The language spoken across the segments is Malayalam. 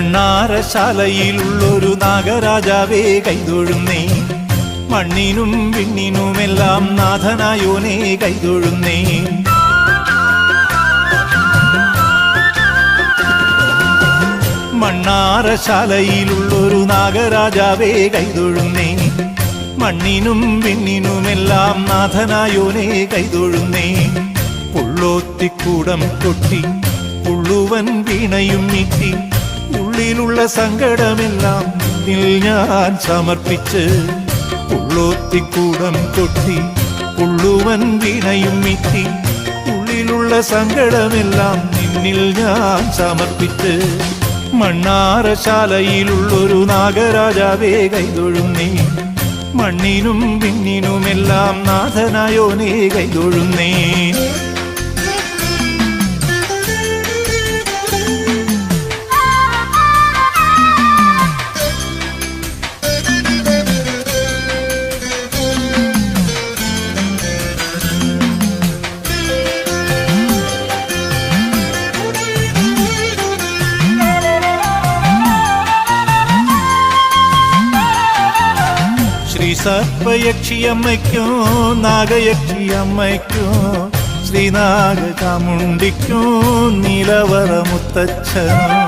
മണ്ണാരശാലയിലുള്ളൊരു നാഗരാജാവേ കൈതൊഴുന്നേ. മണ്ണിനും വിണ്ണിനുമെല്ലാം നാഥനായോനെ കൈതൊഴുന്നേ. മണ്ണാരശാലയിലുള്ളൊരു നാഗരാജാവേ കൈതൊഴുന്നേ. മണ്ണിനും വിണ്ണിനുമെല്ലാം നാഥനായോനെ കൈതൊഴുന്നേ. പുള്ളോത്തിക്കൂടം കൊട്ടി പുള്ളുവൻ വീണയും നീട്ടി ഉള്ളിലുള്ള സങ്കടമെല്ലാം നിന്നിൽ ഞാൻ സമർപ്പിച്ച് പുള്ളോത്തിക്കൂടം കൊട്ടി പുള്ളുവൻ വീണയും നീട്ടി ഉള്ളിലുള്ള സങ്കടമെല്ലാം നിന്നിൽ ഞാൻ സമർപ്പിച്ച് മണ്ണാരശാലയിലുള്ളൊരു നാഗരാജാവേ കൈതൊഴുന്നേ മണ്ണിനും പിന്നിനുമെല്ലാം നാഥനായോനേ കൈതൊഴുന്നേ ശ്രീ സർപ്പയക്ഷിയമ്മയ്ക്കോ ശ്രീനാഗ ശ്രീനാഗചാമുണ്ടിക്കോ നീലവറ മുത്തച്ഛനോ.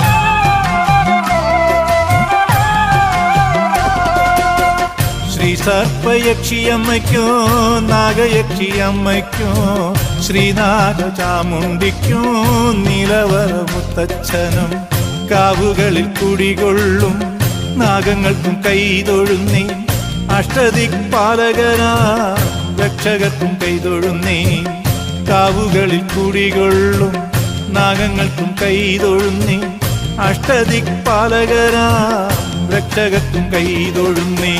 ശ്രീ സർപ്പയക്ഷിയമ്മയ്ക്കോ ശ്രീനാഗ ശ്രീനാഗചാമുണ്ടിക്കോ നീലവറ മുത്തച്ഛനും. കാവുകളിൽ കുടികൊള്ളും നാഗങ്ങൾക്കും കൈതൊഴുന്നേ അഷ്ടദിക്പാലകനാ രക്ഷകർക്കും കൈതൊഴുന്നേ കാവുകളിൽ കുടികൊള്ളും നാഗങ്ങൾക്കും കൈതൊഴുന്നേ അഷ്ടദിക്പാലകനാ രക്ഷകർക്കും കൈതൊഴുന്നേ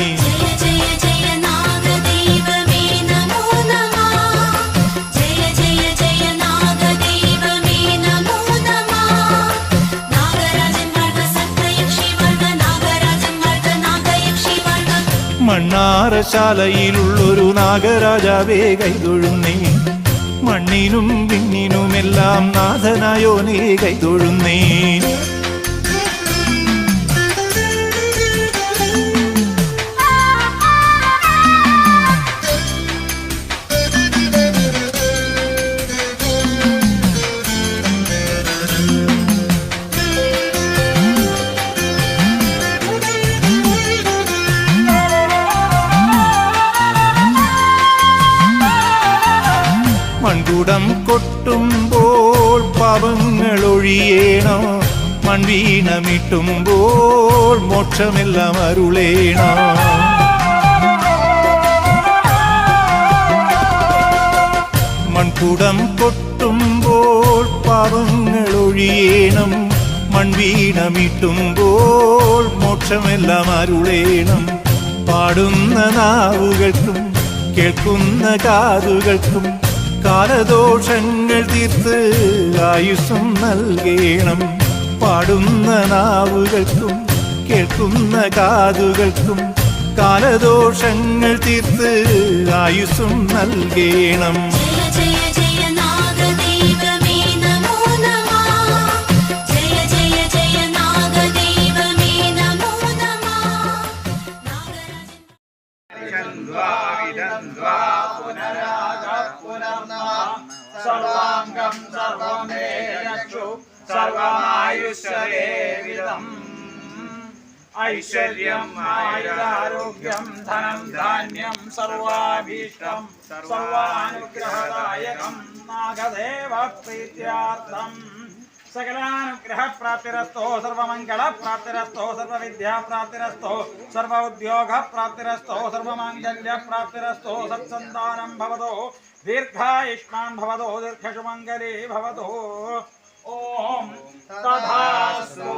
മണ്ണാരശാലയിലുള്ളൊരു നാഗരാജാവേ കൈതൊഴുന്നേ. മണ്ണിനും പിന്നിനുമെല്ലാം നാഥനായോനേ കൈതൊഴുന്നേ. മൺകുടം കൊട്ടുമ്പോൾ പാപങ്ങൾ ഒഴിയേണോ മൺവീണമിട്ടുമ്പോൾ മോക്ഷമെല്ലാം അരുളേണോ. മൺകുടം കൊട്ടുമ്പോൾ പാപങ്ങൾ ഒഴിയേണം മൺവീണമിട്ടുമ്പോൾ മോക്ഷമെല്ലാം അരുളേണം. പാടുന്ന നാവുകൾക്കും കേൾക്കുന്ന കാതുകൾക്കും കാലദോഷങ്ങൾ തീർത്ത് ആയുസ്സും നൽകേണം. പാടുന്ന നാവുകൾക്കും കേൾക്കുന്ന കാതുകൾക്കും കാലദോഷങ്ങൾ തീർത്ത് ആയുസ്സും നൽകേണം. ജയ सर्वमायुष्यदेविदम् ऐश्वर्यम्, आयुरारोग्यम् धनम् धान्यम्, सर्वाभीष्टम्, सर्वानुग्रहदायकम् नागदेवप्रीत्यार्थम् सकलानुग्रहप्राप्तिरस्तो, सर्वमङ्गलप्राप्तिरस्तो, सर्वविद्याप्राप्तिरस्तो सर्व उद्योगप्राप्तिरस्तो सर्वमाङ्गल्यप्राप्तिरस्तो, सत्सन्तानं भवतो, दीर्घायुष्मान् भवतो, दीर्घशुमङ्गली भवतो। ॐ तथास्तु